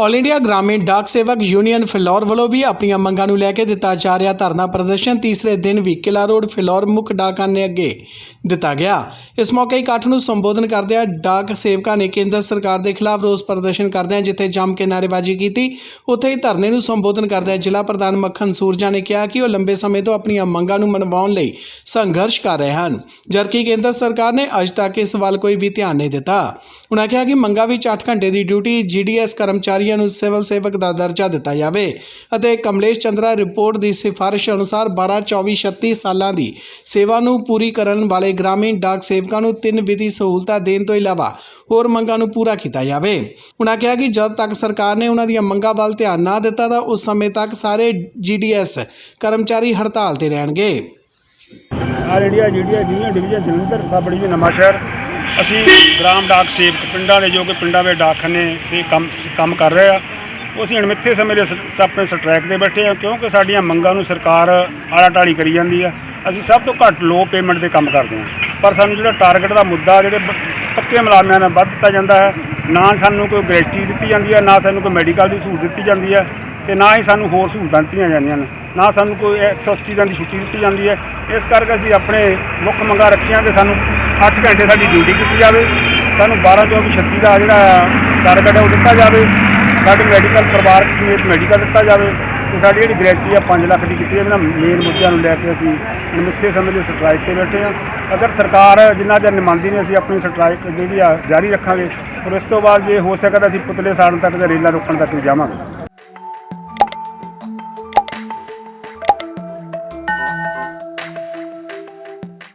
All India ਗ੍ਰਾਮੀਣ ਡਾਕ ਸੇਵਕ union Phillaur ਵੱਲੋਂ ਵੀ ਆਪਣੀਆਂ ਮੰਗਾਂ ਨੂੰ ਲੈ ਕੇ ਦਿੱਤਾ ਜਾ ਰਿਹਾ ਧਰਨਾ ਪ੍ਰਦਰਸ਼ਨ ਤੀਸਰੇ ਦਿਨ ਵੀ ਕਿਲਾ ਰੋਡ ਫਿਲੌਰ ਮੁੱਖ ਡਾਕਖਾਨੇ ਅੱਗੇ ਦਿੱਤਾ ਗਿਆ। ਇਸ ਮੌਕੇ ਇਕੱਠ ਨੂੰ ਸੰਬੋਧਨ ਕਰਦਿਆਂ ਡਾਕ ਸੇਵਕਾਂ ਨੇ ਕੇਂਦਰ ਸਰਕਾਰ ਦੇ ਖਿਲਾਫ ਰੋਸ ਪ੍ਰਦਰਸ਼ਨ ਕਰਦਿਆਂ ਜਿੱਥੇ ਜੰਮ ਕੇ ਨਾਅਰੇਬਾਜ਼ੀ ਕੀਤੀ, ਉੱਥੇ ਹੀ ਧਰਨੇ ਨੂੰ ਸੰਬੋਧਨ ਕਰਦਿਆਂ ਜ਼ਿਲ੍ਹਾ ਪ੍ਰਧਾਨ ਮੱਖਣ ਸੂਰਜਾ ਨੇ ਕਿਹਾ ਕਿ ਉਹ ਲੰਬੇ ਸਮੇਂ ਤੋਂ ਆਪਣੀਆਂ ਮੰਗਾਂ ਨੂੰ ਮਨਵਾਉਣ ਲਈ ਸੰਘਰਸ਼ ਕਰ ਰਹੇ ਹਨ। ਜਦਕਿ ਕੇਂਦਰ ਸਰਕਾਰ ਨੇ ਅੱਜ ਤੱਕ ਇਸ ਵੱਲ ਕੋਈ ਵੀ ਧਿਆਨ ਨਹੀਂ ਦਿੱਤਾ। ਉਨ੍ਹਾਂ ਕਿਹਾ ਕਿ ਮੰਗਾਂ ਵਿੱਚ 8 ਘੰਟੇ ਦੀ ਡਿਊਟੀ ਜੀਡੀਐਸ ਕਰਮਚਾਰੀਆਂ ਨੂੰ ਸਿਵਲ ਸੇਵਕ ਦਾ ਦਰਜਾ ਦਿੱਤਾ ਜਾਵੇ ਅਤੇ ਕਮਲੇਸ਼ ਚੰਦਰਾ ਰਿਪੋਰਟ ਦੀ ਸਿਫਾਰਿਸ਼ ਅਨੁਸਾਰ 12 24 36 ਸਾਲਾਂ ਦੀ ਸੇਵਾ ਨੂੰ ਪੂਰੀ ਕਰਨ ਵਾਲੇ ਗ੍ਰਾਮੀਣ ਡਾਕ ਸੇਵਕਾਂ ਨੂੰ ਤਿੰਨ ਵਿਧੀ ਸਹੂਲਤਾਂ ਦੇਣ ਤੋਂ ਇਲਾਵਾ ਹੋਰ ਮੰਗਾਂ ਨੂੰ ਪੂਰਾ ਕੀਤਾ ਜਾਵੇ। ਉਨ੍ਹਾਂ ਕਿਹਾ ਕਿ ਜਦ ਤੱਕ ਸਰਕਾਰ ਨੇ ਉਹਨਾਂ ਦੀਆਂ ਮੰਗਾਂ ਵੱਲ ਧਿਆਨ ਨਾ ਦਿੱਤਾ ਤਾਂ ਉਸ ਸਮੇਂ ਤੱਕ ਸਾਰੇ ਜੀਡੀਐਸ ਕਰਮਚਾਰੀ ਹੜਤਾਲ ਤੇ ਰਹਿਣਗੇ। All India ਜੀਡੀਆ junior division Jalandhar sub division Nawanshahr ਅਸੀਂ ਗ੍ਰਾਮ ਡਾਕ ਸੇਵਕ ਪਿੰਡਾਂ ਦੇ ਜੋ ਕਿ ਪਿੰਡਾਂ ਦੇ ਡਾਕਖਾਨੇ ਤੇ ਕੰਮ ਕੰਮ ਕਰ ਰਹੇ ਆ ਉਹ ਅਸੀਂ ਅਣਮਿੱਥੇ ਸਮੇਂ ਦੇ ਸ- ਆਪਣੇ ਸਟ੍ਰੈਕ ਤੇ ਬੈਠੇ ਆ, ਕਿਉਂਕਿ ਸਾਡੀਆਂ ਮੰਗਾਂ ਨੂੰ ਸਰਕਾਰ ਆਲਾ ਟਾਲੀ ਕਰੀ ਜਾਂਦੀ ਆ, ਅਸੀਂ ਸਭ ਤੋਂ ਘੱਟ ਲੋ ਪੇਮੈਂਟ ਦੇ ਕੰਮ ਕਰਦੇ ਆ। ਪਰ ਸਾਨੂੰ ਜਿਹੜਾ ਟਾਰਗੇਟ ਦਾ ਮੁੱਦਾ, ਜਿਹੜੇ ਬ- ਪੱਕੇ ਮੁਲਾਜ਼ਮਾਂ ਨਾਲ ਵੱਧ ਦਿੱਤਾ ਜਾਂਦਾ ਹੈ, ਨਾ ਸਾਨੂੰ ਕੋਈ ਗ੍ਰੈਚੁਟੀ ਦਿੱਤੀ ਜਾਂਦੀ ਹੈ, ਨਾ ਸਾਨੂੰ ਕੋਈ ਮੈਡੀਕਲ ਦੀ ਸਹੂਲਤ ਦਿੱਤੀ ਜਾਂਦੀ ਹੈ, ਤੇ ਨਾ ਹੀ ਸਾਨੂੰ ਹੋਰ ਸਹੂਲਤਾਂ ਦਿੱਤੀਆਂ ਜਾਂਦੀਆਂ ਨੇ। ਨਾ ਸਾਨੂੰ ਕੋਈ 180 ਦਿਨ ਦੀ ਛੁੱਟੀ ਦਿੱਤੀ ਜਾਂਦੀ ਹੈ। ਇਸ ਕਰਕੇ ਅਸੀਂ ਆਪਣੇ ਮੁੱਖ ਮੰਗਾਂ ਰੱਖੀਆਂ ਕਿ ਸਾਨੂੰ 8 ਘੰਟੇ ਸਾਡੀ ਡਿਊਟੀ ਕੀਤੀ ਜਾਵੇ, ਸਾਨੂੰ 12 ਤੋਂ 36 ਦਾ ਜਿਹੜਾ ਟਾਰਗੇਟ ਹੈ ਉਹ ਦਿੱਤਾ ਜਾਵੇ, ਸਾਡੀ ਮੈਡੀਕਲ ਪਰਿਵਾਰਕ ਸਮੇਤ ਮੈਡੀਕਲ ਦਿੱਤਾ ਜਾਵੇ, ਤੇ ਸਾਡੀ ਜਿਹੜੀ ਗਰੰਟੀ ਆ 5 ਲੱਖ ਦੀ ਕੀਤੀ ਹੈ ਇਹਨਾਂ ਮੇਨ ਮੁੱਦਿਆਂ ਨੂੰ ਲੈ ਕੇ ਅਸੀਂ ਨਿਮਿੱਥੇ ਸਮੇਂ ਦੇ ਸਟ੍ਰਾਈਕ ਤੇ ਬੈਠੇ ਹਾਂ। ਅਗਰ ਸਰਕਾਰ ਜਿੰਨਾ ਚਿਰ ਨਹੀਂ ਮੰਨਦੀ ਨਹੀਂ, ਅਸੀਂ ਆਪਣੀ ਸਟ੍ਰਾਈਕ ਜਿਹੜੀ ਆ ਜਾਰੀ ਰੱਖਾਂਗੇ, ਔਰ ਇਸ ਤੋਂ ਬਾਅਦ ਜੇ ਹੋ ਸਕਦਾ ਅਸੀਂ ਪੁਤਲੇ ਸਾੜਨ ਤੱਕ ਤੇ ਰੇਲਾਂ ਰੋਕਣ ਤੱਕ ਵੀ ਜਾਵਾਂਗੇ।